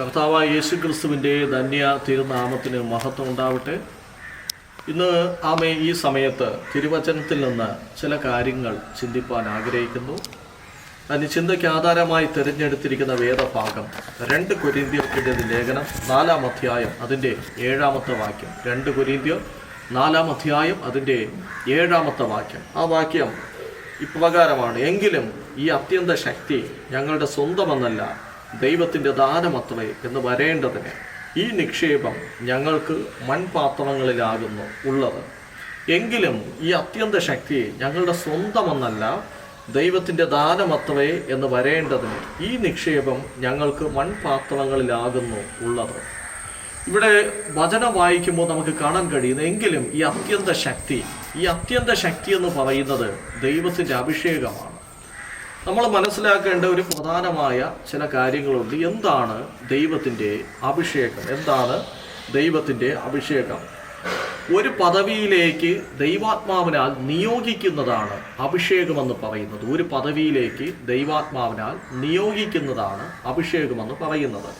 കർത്താവായ യേശു ക്രിസ്തുവിന്റെ ധന്യ തിരുനാമത്തിന് മഹത്വം ഉണ്ടാവട്ടെ. ഇന്ന് ആമേ ഈ സമയത്ത് തിരുവചനത്തിൽ നിന്ന് ചില കാര്യങ്ങൾ ചിന്തിപ്പാൻ ആഗ്രഹിക്കുന്നു. അതിന് ചിന്തയ്ക്ക് ആധാരമായി തിരഞ്ഞെടുത്തിരിക്കുന്ന വേദഭാഗം രണ്ട് കൊരീന്ത്യർക്കിന്റെ ലേഖനം നാലാം അധ്യായം അതിന്റെ ഏഴാമത്തെ വാക്യം. രണ്ട് കൊരീന്ത്യർ നാലാം അധ്യായം അതിന്റെ ഏഴാമത്തെ വാക്യം. ആ വാക്യം ഇപ്രകാരമാണ്. എങ്കിലും ഈ അത്യന്ത ശക്തി ഞങ്ങളുടെ സ്വന്തമെന്നല്ല ദൈവത്തിന്റെ ദാനമത്രേ എന്ന് വരേണ്ടതിന് ഈ നിക്ഷേപം ഞങ്ങൾക്ക് മൺപാത്രങ്ങളിലാകുന്നു ഉള്ളത്. എങ്കിലും ഈ അത്യന്ത ശക്തി ഞങ്ങളുടെ സ്വന്തമെന്നല്ല ദൈവത്തിന്റെ ദാനമത്രേ എന്ന് വരേണ്ടതിന് ഈ നിക്ഷേപം ഞങ്ങൾക്ക് മൺപാത്രങ്ങളിലാകുന്നു ഉള്ളത്. ഇവിടെ വചനം വായിക്കുമ്പോൾ നമുക്ക് കാണാൻ കഴിയുന്നത് എങ്കിലും ഈ അത്യന്ത ശക്തി ഈ അത്യന്ത ശക്തി എന്ന് പറയുന്നത് ദൈവത്തിന്റെ അഭിഷേകമാണ്. നമ്മൾ മനസ്സിലാക്കേണ്ട ഒരു പ്രധാനമായ ചില കാര്യങ്ങളുണ്ട്. എന്താണ് ദൈവത്തിന്റെ അഭിഷേകം? എന്താണ് ദൈവത്തിന്റെ അഭിഷേകം? ഒരു പദവിയിലേക്ക് ദൈവാത്മാവിനാൽ നിയോഗിക്കുന്നതാണ് അഭിഷേകമെന്ന് പറയുന്നത്. ഒരു പദവിയിലേക്ക് ദൈവാത്മാവിനാൽ നിയോഗിക്കുന്നതാണ് അഭിഷേകമെന്ന് പറയുന്നത്.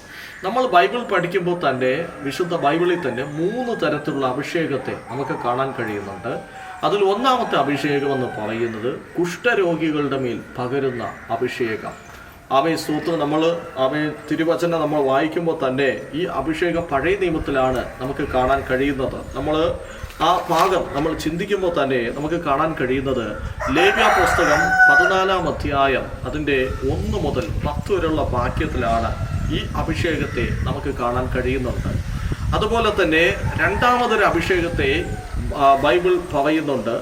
നമ്മൾ ബൈബിൾ പഠിക്കുമ്പോൾ തന്നെ വിശുദ്ധ ബൈബിളിൽ തന്നെ മൂന്ന് തരത്തിലുള്ള അഭിഷേകത്തെ നമുക്ക് കാണാൻ കഴിയുന്നുണ്ട്. അതിൽ ഒന്നാമത്തെ അഭിഷേകം എന്ന് പറയുന്നത് കുഷ്ഠരോഗികളുടെ മേൽ പകരുന്ന അഭിഷേകം. അവയെ സൂത്ത് നമ്മൾ അവയെ തിരുവചന നമ്മൾ വായിക്കുമ്പോൾ തന്നെ ഈ അഭിഷേകം പഴയ നിയമത്തിലാണ് നമുക്ക് കാണാൻ കഴിയുന്നത്. നമ്മൾ ആ ഭാഗം നമ്മൾ ചിന്തിക്കുമ്പോൾ തന്നെ നമുക്ക് കാണാൻ കഴിയുന്നത് ലേഖ പുസ്തകം പതിനാലാം അധ്യായം അതിന്റെ ഒന്ന് മുതൽ പത്ത് വരെയുള്ള വാക്യത്തിലാണ് ഈ അഭിഷേകത്തെ നമുക്ക് കാണാൻ കഴിയുന്നുണ്ട് അതുപോലെ തന്നെ രണ്ടാമതൊരു അഭിഷേകത്തെ ബൈബിൾ പറയുന്നുണ്ട്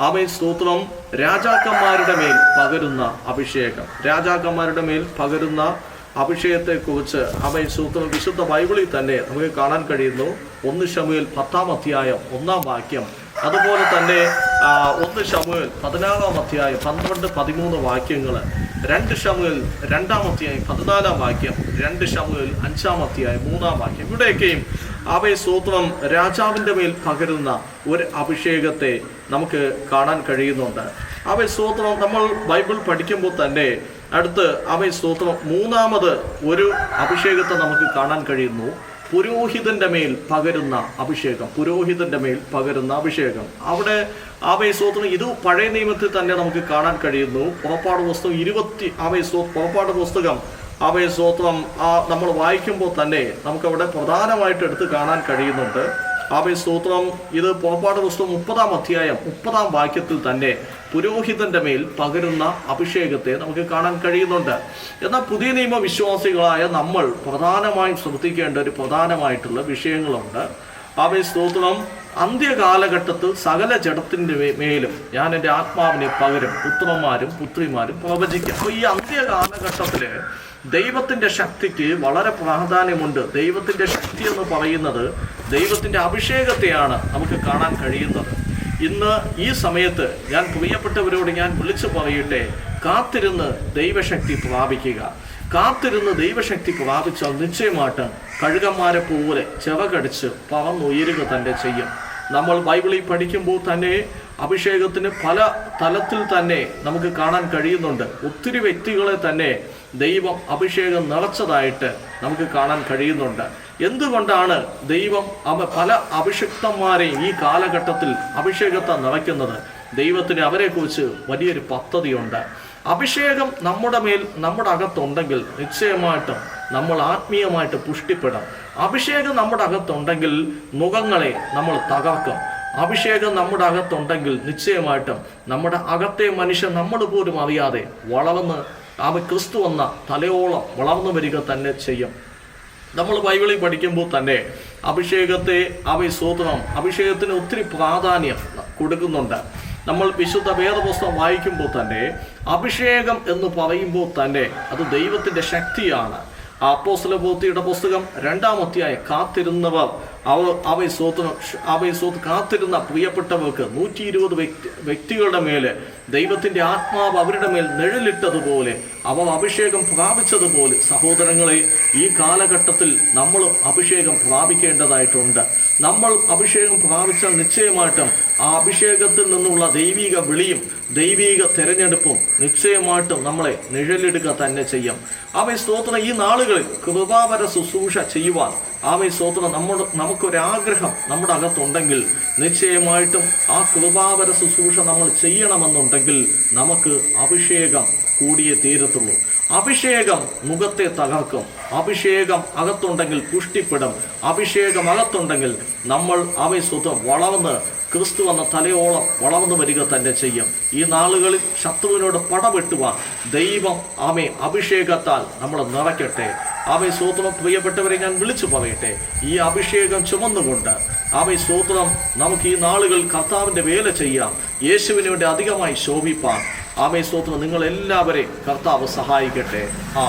ആമേൻ സ്തോത്രം രാജാക്കന്മാരുടെ മേൽ പകരുന്ന അഭിഷേകം. രാജാക്കന്മാരുടെ മേൽ പകരുന്ന അഭിഷേകത്തെക്കുറിച്ച് ആമേൻ സ്തോത്രം വിശുദ്ധ ബൈബിളിൽ തന്നെ നമുക്ക് കാണാൻ കഴിയുന്നു. ഒന്ന് ശമുവേൽ പത്താം അധ്യായം ഒന്നാം വാക്യം. അതുപോലെ തന്നെ ഒന്ന് ശമുവേൽ പതിനാറാം അധ്യായം പന്ത്രണ്ട് പതിമൂന്ന് വാക്യങ്ങൾ രണ്ട് ശമുവേൽ രണ്ടാം അധ്യായം പതിനാലാം വാക്യം. രണ്ട് ശമുവേൽ അഞ്ചാം അധ്യായം മൂന്നാം വാക്യം. ഇവിടെയൊക്കെയും അവയെ സൂത്രം രാജാവിന്റെ മേൽ പകരുന്ന ഒരു അഭിഷേകത്തെ നമുക്ക് കാണാൻ കഴിയുന്നുണ്ട്. അവയെ സൂത്രം നമ്മൾ ബൈബിൾ പഠിക്കുമ്പോൾ തന്നെ അടുത്ത് അവയെ സൂത്രം മൂന്നാമത് ഒരു അഭിഷേകത്തെ നമുക്ക് കാണാൻ കഴിയുന്നു. പുരോഹിതന്റെ മേൽ പകരുന്ന അഭിഷേകം പുരോഹിതന്റെ മേൽ പകരുന്ന അഭിഷേകം. അവിടെ ആവേശോത്രം ഇത് പഴയ നിയമത്തിൽ തന്നെ നമുക്ക് കാണാൻ കഴിയുന്നു. പുറപ്പാട് പുസ്തകം ഇരുപത്തി ആവേശോ പുറപ്പാട് പുസ്തകം ആവയെ സ്തോത്രം ആ നമ്മൾ വായിക്കുമ്പോൾ തന്നെ നമുക്കവിടെ പ്രധാനമായിട്ട് എടുത്തു കാണാൻ കഴിയുന്നുണ്ട്. സ്തോത്രം ഇത് പുറപ്പാട് പുസ്തകം മുപ്പതാം അധ്യായം മുപ്പതാം വാക്യത്തിൽ തന്നെ പുരോഹിതന്റെ മേൽ പകരുന്ന അഭിഷേകത്തെ നമുക്ക് കാണാൻ കഴിയുന്നുണ്ട്. എന്നാൽ പുതിയ നിയമ വിശ്വാസികളായ നമ്മൾ പ്രധാനമായും ശ്രദ്ധിക്കേണ്ട ഒരു പ്രധാനമായിട്ടുള്ള വിഷയങ്ങളുണ്ട്. അവയെ സ്തോത്രം അന്ത്യകാലഘട്ടത്തിൽ സകല ജഡത്തിന്റെ മേലും ഞാൻ എന്റെ ആത്മാവിനെ പകരും പുത്രന്മാരും പുത്രിമാരും പ്രവചിക്കും. അപ്പോൾ ഈ അന്ത്യകാലഘട്ടത്തിൽ ദൈവത്തിന്റെ ശക്തിക്ക് വളരെ പ്രാധാന്യമുണ്ട്. ദൈവത്തിന്റെ ശക്തി എന്ന് പറയുന്നത് ദൈവത്തിന്റെ അഭിഷേകത്തെയാണ് നമുക്ക് കാണാൻ കഴിയുന്നത്. ഇന്ന് ഈ സമയത്ത് ഞാൻ പ്രിയപ്പെട്ടവരോട് ഞാൻ വിളിച്ചു പറയട്ടെ കാത്തിരുന്ന് ദൈവശക്തി പ്രാപിക്കുക. കാത്തിരുന്ന് ദൈവശക്തി പ്രാപിച്ചാൽ നിശ്ചയമായിട്ട് കഴുകന്മാരെ പോലെ ചെവകടിച്ച് പറന്നുയരുക തന്നെ ചെയ്യും. നമ്മൾ ബൈബിളിൽ പഠിക്കുമ്പോൾ തന്നെ അഭിഷേകത്തിന് പല തലത്തിൽ തന്നെ നമുക്ക് കാണാൻ കഴിയുന്നുണ്ട്. ഒത്തിരി വ്യക്തികളെ തന്നെ ദൈവം അഭിഷേകം നിറച്ചതായിട്ട് നമുക്ക് കാണാൻ കഴിയുന്നുണ്ട്. എന്തുകൊണ്ടാണ് ദൈവം പല അഭിഷിക്തന്മാരെയും ഈ കാലഘട്ടത്തിൽ അഭിഷേകത്തെ നിറയ്ക്കുന്നത്? ദൈവത്തിന് അവരെക്കുറിച്ച് വലിയൊരു പദ്ധതിയുണ്ട്. അഭിഷേകം നമ്മുടെ മേൽ നമ്മുടെ അകത്തുണ്ടെങ്കിൽ നിശ്ചയമായിട്ടും നമ്മൾ ആത്മീയമായിട്ട് പുഷ്ടിപ്പെടാം. അഭിഷേകം നമ്മുടെ അകത്തുണ്ടെങ്കിൽ മുഖങ്ങളെ നമ്മൾ തകർക്കും. അഭിഷേകം നമ്മുടെ അകത്തുണ്ടെങ്കിൽ നിശ്ചയമായിട്ടും നമ്മുടെ അകത്തെ മനുഷ്യൻ നമ്മൾ പോലും അറിയാതെ വളർന്ന് അവ ക്രിസ്തു എന്ന തലയോളം വളർന്നു വരിക തന്നെ ചെയ്യും. നമ്മൾ ബൈബിളിൽ പഠിക്കുമ്പോൾ തന്നെ അഭിഷേകത്തെ അവ അഭിഷേകത്തിന് ഒത്തിരി പ്രാധാന്യം കൊടുക്കുന്നുണ്ട്. നമ്മൾ വിശുദ്ധ വേദപുസ്തകം വായിക്കുമ്പോൾ തന്നെ അഭിഷേകം എന്ന് പറയുമ്പോൾ തന്നെ അത് ദൈവത്തിന്റെ ശക്തിയാണ്. അപ്പോസ്തല പ്രവൃത്തിയുടെ പുസ്തകം രണ്ടാമത്തെയായ കാത്തിരുന്നവർ. അവ അവയ് സ്വത്ത് അവയ് സ്വത്ത് കാത്തിരുന്ന പ്രിയപ്പെട്ടവർക്ക് നൂറ്റി ഇരുപത് വ്യക്തി വ്യക്തികളുടെ മേൽ ദൈവത്തിന്റെ ആത്മാവ് അവരുടെ മേൽ നിഴലിട്ടതുപോലെ അവർ അഭിഷേകം പ്രാപിച്ചതുപോലെ സഹോദരങ്ങളെ ഈ കാലഘട്ടത്തിൽ നമ്മളും അഭിഷേകം പ്രാപിക്കേണ്ടതായിട്ടുണ്ട്. നമ്മൾ അഭിഷേകം പ്രാപിച്ചാൽ നിശ്ചയമായിട്ടും ആ അഭിഷേകത്തിൽ നിന്നുള്ള ദൈവിക വിളിയും ദൈവിക തിരഞ്ഞെടുപ്പും നിശ്ചയമായിട്ടും നമ്മളെ നിഴലെടുക്കുക തന്നെ ചെയ്യും. ആമേ സ്തോത്രം. ഈ നാളുകളിൽ കൃപാപര ശുശ്രൂഷ ചെയ്യുവാൻ ആമേ സ്തോത്രം. നമ്മുടെ നമുക്കൊരാഗ്രഹം നമ്മുടെ അകത്തുണ്ടെങ്കിൽ നിശ്ചയമായിട്ടും ആ കൃപാപര ശുശ്രൂഷ നമ്മൾ ചെയ്യണമെന്നുണ്ടെങ്കിൽ നമുക്ക് അഭിഷേകം കൂടിയേ തീരത്തുള്ളൂ. അഭിഷേകം മുഖത്തെ തകർക്കും. അഭിഷേകം അകത്തുണ്ടെങ്കിൽ പുഷ്ടിപ്പെടും. അഭിഷേകം അകത്തുണ്ടെങ്കിൽ നമ്മൾ അവയസ്വത്വം വളർന്ന് ക്രിസ്തു എന്ന തലയോളം വളർന്നു വരിക തന്നെ ചെയ്യും. ഈ നാളുകളിൽ ശത്രുവിനോട് പടവെട്ടുവാൻ ദൈവം ആമേ അഭിഷേകത്താൽ നമ്മൾ നിറയ്ക്കട്ടെ. ആമേ സ്വത്രം പ്രിയപ്പെട്ടവരെ ഞാൻ വിളിച്ചു പറയട്ടെ. ഈ അഭിഷേകം ചുമന്നുകൊണ്ട് ആമേ സ്വത്രം നമുക്ക് ഈ നാളുകൾ കർത്താവിന്റെ വേല ചെയ്യാം. യേശുവിനോട് അധികമായി ശോഭിപ്പാൻ ആമേ സ്തോത്രം. നിങ്ങളെല്ലാവരെയും കർത്താവ് സഹായിക്കട്ടെ. ആ